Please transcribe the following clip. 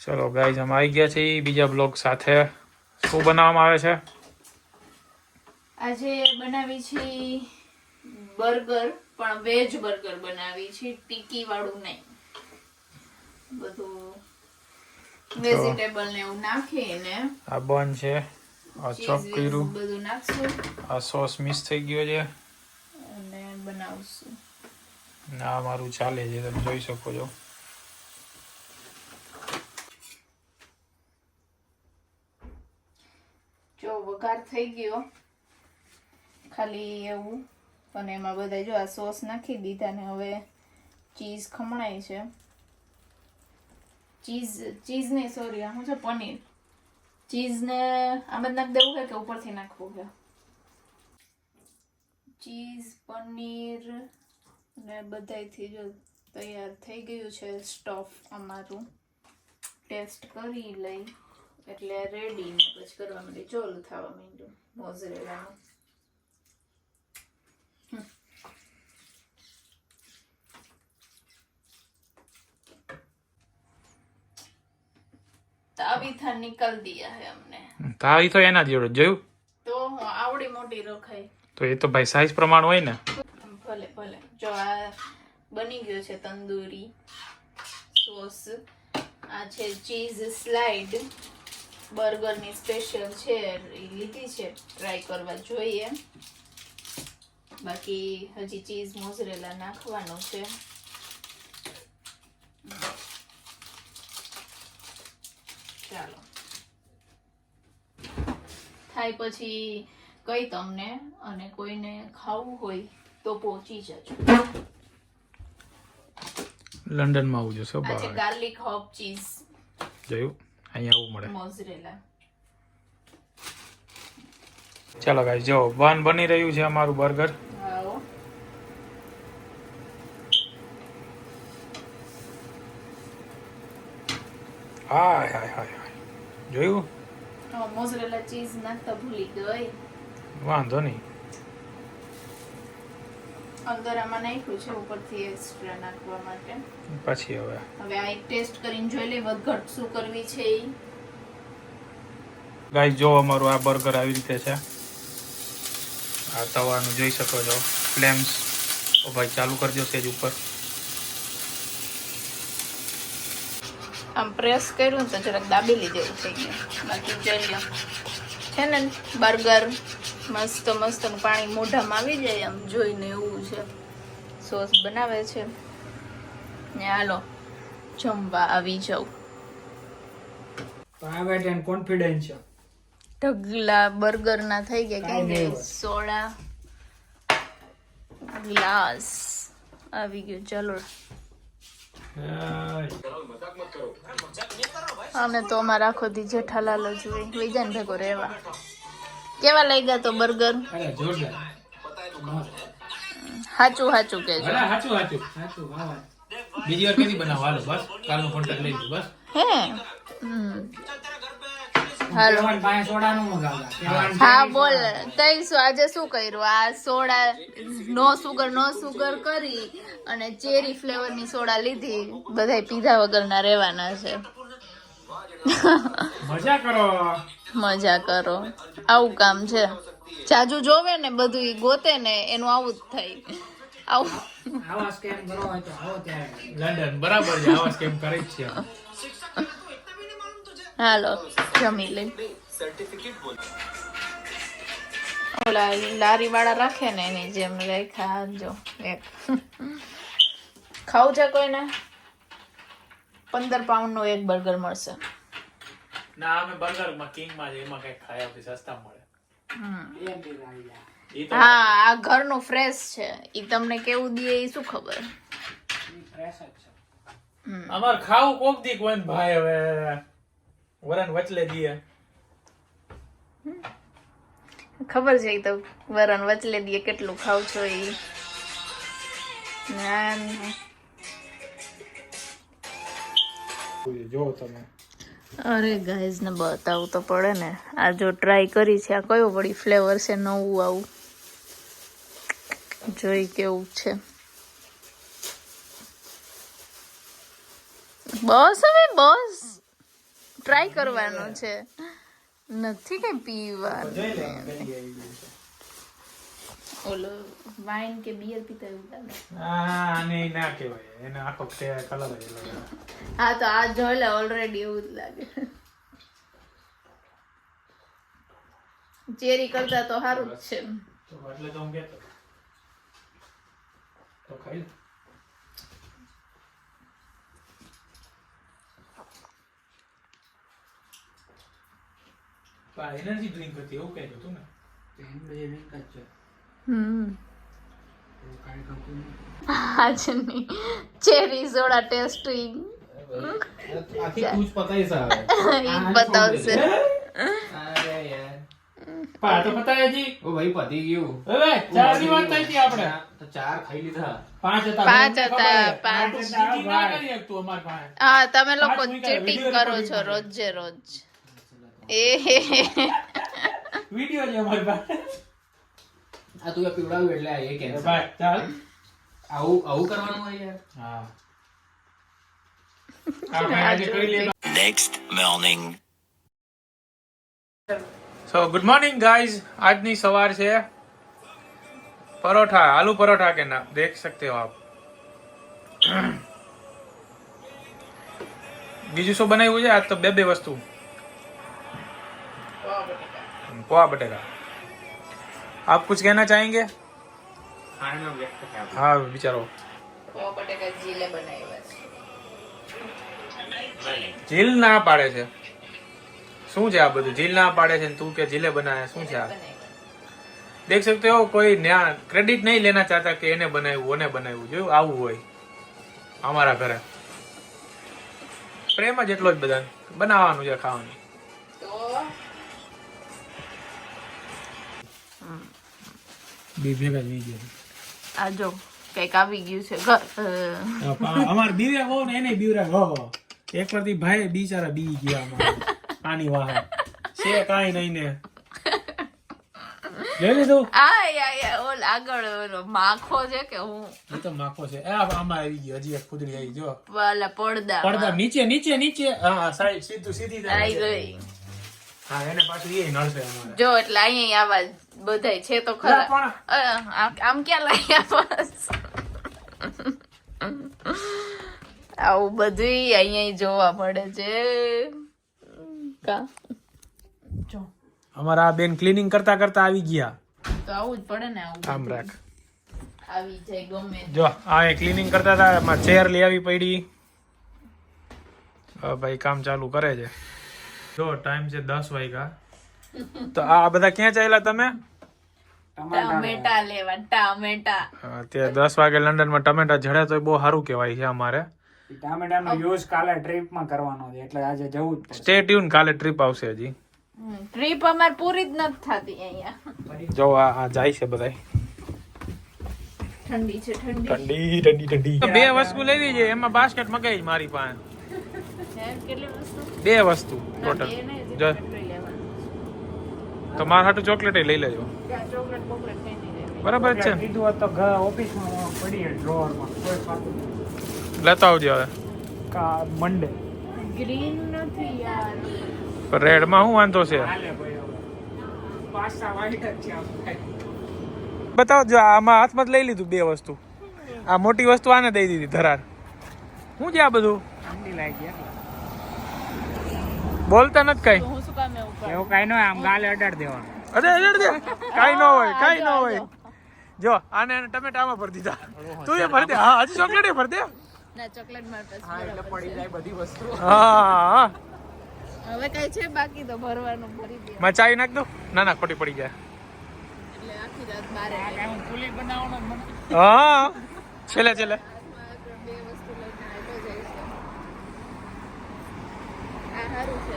ચલો ગાઈઝ અમે આવી ગયા છીએ બીજા બ્લોગ સાથે. શું બનાવવામાં આવે છે? આજે બનાવી છે બર્ગર પણ વેજ બર્ગર બનાવી છે ટીકી વાળું નહીં. બધું વેજીટેબલ ને એવું નાખીને આ બન છે. આ ચોપ કર્યું. બધું નાખશું. આ સોસ મિક્સ થઈ ગયો છે. અને બનાવશું. ના મારું ચાલે છે તમે જોઈ શકો છો. જો વઘાર થઈ ગયો. ખાલી એવું. અને એમાં બધા જો આ સોસ નાખી દીધા ને હવે ચીઝ ખમણાય છે. ચીઝ ચીઝ નહીં સોરી આ શું છે, પનીર. ચીઝને આ જ નાખી દેવું છે કે ઉપરથી નાખવું છે ચીઝ, પનીર ને બધાયથી જો તૈયાર થઈ ગયું છે સ્ટફ અમારું. ટેસ્ટ કરી લઈ. એટલે રેડી ને પછી કરવા માંડી. ચોલું થવા માંડ્યું મોઝરેલાનું. તાવી થા નિકલ દિયા હે અમને. તાવી તો એના જોડે જોયું? તો હું આવડી મોટી રખાઈ. તો એ તો ભાઈ સાઈઝ પ્રમાણ હોય ને. ભલે ભલે. જો આ બની ગયો છે તંદૂરી સોસ. આ છે ચીઝ સ્લાઇડ બર્ગરની સ્પેશિયલ છે એ લીધી છે. ટ્રાય કરવા જોઈએ. બાકી હજી ચીઝ મોઝરેલા નાખવાનું છે. ચાલો. થાય પછી કઈ તમને અને કોઈને ખાવું હોય તો પહોંચી જજો. લંડનમાં આવું જશો ગાર્લિક હોપ ચીઝ જોયું? અહીંયા આવું મળે. મોઝરેલા. ચાલો ગાઈ જો બન બની રહ્યું છે અમારું બર્ગર. હાય હાય હાય હાય. જોયું? મોઝરેલા ચીઝ નાખતા ભૂલી ગઈ. વાંધો નહીં. અંદર આમાં નાખ્યું છે ઉપરથી એક્સ્ટ્રા નાખવા માટે. પછી હવે. હવે આ એક ટેસ્ટ કરીને જોઈ લઈએ વધઘટ શું કરવી છે એ ગાઈસ જો અમારું આ બર્ગર આવી રીતે છે. આ તવાનું જોઈ શકો છો. ફ્લેમ્સ ઓ ભાઈ ચાલુ કરજો સેજ ઉપર. આમ પ્રેસ કર્યું તો જરાક દાબેલી જેવું થઈ ગયું. બાકી જોઈ લો. છે ને બર્ગર મસ્ત મસ્ત પાણી મોઢામાં આવી જાય આમ જોઈને એવું છે. સોસ બનાવે છે. ને હાલો જમવા આવી જાઉં. પ્રાઇવેટ એન્ડ કોન્ફિડેન્શિયલ ઢગલા બર્ગર ના થઈ ગયા કે સોડા ગ્લાસ. આવી ગયું. ચલો. અમે તો અમારા આખો દી જેઠાલાલ જ હોય. વિજન ભેગો રહેવા. કેવા લાગ્યા તો બર્ગર? હાચું હાચું કે વાહ વાહ. બીજી વાર કદી બનાવો? હાલો બસ. કાલનો કોન્ટેક્ટ લઈ લઉં બસ. હે. હાલો. હા બોલ. તઈ શું આજે શું કર્યું? આ soda no sugar no sugar કરી અને ચેરી ફ્લેવરની સોડા લીધી. બધાય પીધા વગરના રહેવાના છે. મજા કરો. મજા કરો. આવું કામ છે. જાજુ જોવે ને બધું ઈ ગોતે ને એનું આવું જ થાય. આવું. આવા સ્કેમ કરો હોય તો આવો ત્યારે. લંડન બરાબર છે આવા સ્કેમ કરે જ છે હાલો જમી લઈ ઓલા લારી વાળા રાખે ને એની જેમ રાખ્યા જો એક. ખાવું છે કોઈને? પંદર પાઉન્ડનું એક બર્ગર મળશે. ના અમે બર્ગરમાં કિંગમાં છે એમાં કઈ ખાય આપી સસ્તા મળે. એમ બી આવી જાય ઈ તો હા આ ઘરનું ફ્રેશ છે. ઈ તમને કેવું દે ઈ શું ખબર? ઈ જ છે. અમાર ખાવું કોક દી કોઈ ભાઈ હવે વરણ વચલે દીએ. ખબર છે તો વરણ વચલે દીએ કેટલું ખાવ છો ઈ. ના. જો તમે. અરે ગાઈઝ ને બતાવવું તો પડે ને. આ જો ટ્રાય કરી છે, આ કયો વળી ફ્લેવર છે નવું આવું? જોઈ કેવું છે. બસ હવે બસ. ટ્રાય કરવાનો છે. નથી કઈ પીવાનું જોઈ લે ગંદી આવી ગઈ છે. ઓલો વાઇન કે બિયર પીતા એવું લાગે. આ આને ના કહેવાય. એને આખો કલર જ હા તો આ જોઈ લે ઓલરેડી એવું જ લાગે. ચેરી કરતા તો સારું જ છે. તો એટલે તો હું કહેતો તો ખાઈ એનર્જી ડ્રિંક હતી એવું કહેતો હતું ને? હમ આજ નહીં. Cherry soda tasting. આખી જ પતાઈ બતાવશે અરે યાર. પણ આ તો પતાય હજી. ઓ ભાઈ પતી ગયું. હવે ચારની વાત થઈ હતી આપણે. તો ચાર ખાઈ લીધા. પાંચ હતા. પાંચ હતા, પાંચ. આ તો સીધી ના કરી શકતું અમારી પાસે. હા તમે લોકો ચીટિંગ કરો છો. રોજે રોજ. એ. વીડિયો છે અમારી પાસે. આ તું પીવડાવ્યું એટલે આ એ કેન્સલ ભાઈ ચાલ. આવું આવું કરવાનું હોય યાર. હા. આજની સવાર છે. પરોઠા આલુ પરોઠા કે દેખ સકતે હો આપ. બીજું શું બનાવ્યું છે? આજ તો બે બે વસ્તુ. પોવા બટેકા. आप कुछ कहना चाहेंगे हाँ बिचारो જીલે બનાવ્યા છે જીલ ના પાડે છે શું છે આ બધું જીલ ના પાડે છે ને તું કે જીલે બનાવે શું છે આ देख सकते हो कोई नया क्रेडिट नहीं लेना चाहता कि એને બનાવ્યું ઓને બનાવ્યું જોયું આવું હોય અમારા ઘરે પ્રેમ જ એટલો જ બધા બનાવવાનું છે ખાવાનું બી ભેગા જ ગયા આ જો કંઈક આવી ગયું છે અમાર બીવે હો ને એને બીવરા હો એક પરથી ભાઈ બિચારા બી ગયા અમાર. પાણી વાહ. છે કાઈ નહીં ને. લઈ લીધું? આ યા ઓલ આગળ ઓલો માખો છે કે હું? એ તો માખો છે. આ આમાં આવી ગયો હજી એક કુદરી આવી જો. પેલા પડદા પડદા નીચે નીચે નીચે. હા સાઈડ સીધું સીધી આવી ગઈ. હા એને પાછું એ નળશે અમારે. જો એટલે અહીંયા આવા બધાય છે તો ખરા. પણ- આમ- ક્યાં લાગ્યા બસ. આવું બધું અહીંયા જોવા મળે છે. કા? જો. અમારા આ બેન ક્લીનિંગ કરતા કરતા આવી ગયા. તો આવું જ પડે ને આવું આમ રાખ. આવી જાય ગમે. જો આ ક્લીનિંગ કરતા હતા એમાં ચેર લઈ આવી પડી. ભાઈ કામ ચાલુ કરે છે. જો ટાઈમ છે દસ વાગ્યા. તો આ બધા ક્યાં ચાલ્યા તમે? ટામેટા. લેવા ટામેટા. અત્યારે દસ વાગે લંડનમાં ટમેટા જડે તો બહુ સારું કહેવાય છે અમારે. ટામેટાનો યુઝ કાલે ટ્રીપમાં કરવાનો છે એટલે આજે જવું જ સ્ટે ટ્યુન કાલે ટ્રીપ આવશે હજી. ટ્રીપ અમાર પૂરી જ નથી થતી અહીંયા. જો આ આ જાય છે બધા ઠંડી છે ઠંડી. ઠંડી બે વસ્તુ લેવી છે એમાં બાસ્કેટ મગાઈ મારી પાસે. હે, કેટલી વસ્તુ? બે વસ્તુ ટોટલ જો. તો મારા હાટુ ચોકલેટ લઈ લેજો. બરાબર છે ને? કીધું હોત તો ઘર ઓફિસમાં પડી ડ્રોવરમાં કોઈ ખાતું નહીં. લેતા આવજો હવે કા મંડે ગ્રીન નથી યાર પણ રેડમાં શું વાંધો છે વાઈટ જ આમ કાંઈ. બતાવજો આમાં હાથમાં જ લઈ લીધું બે વસ્તુ આ મોટી વસ્તુ આને દઈ દીધી ધરાર શું છે આ બધું. બોલતા નથી કઈ એવું કાઈ નો આમ ગાલે અડાડ દેવાનું. અરે અડાડ દે. કાઈ નો હોય કાઈ નો હોય. જો. આને ટમેટામાં ભરી દીધા. તું એ ભરી દે. હા હજી ચોકલેટ ભરી દે. ના ચોકલેટ માટે હા એટલે પડી જાય બધી વસ્તુ. હા હવે કઈ છે બાકી તો ભરવાનું ભરી દે. મચાવી નાખ દો ના ના ખોટી પડી ગયા. એટલે આખી રાત બારે હું પુલી બનાવવાનો હા છેલે છેલે બે વસ્તુ લઈને આવ્યો જઈશ આ સારું છે.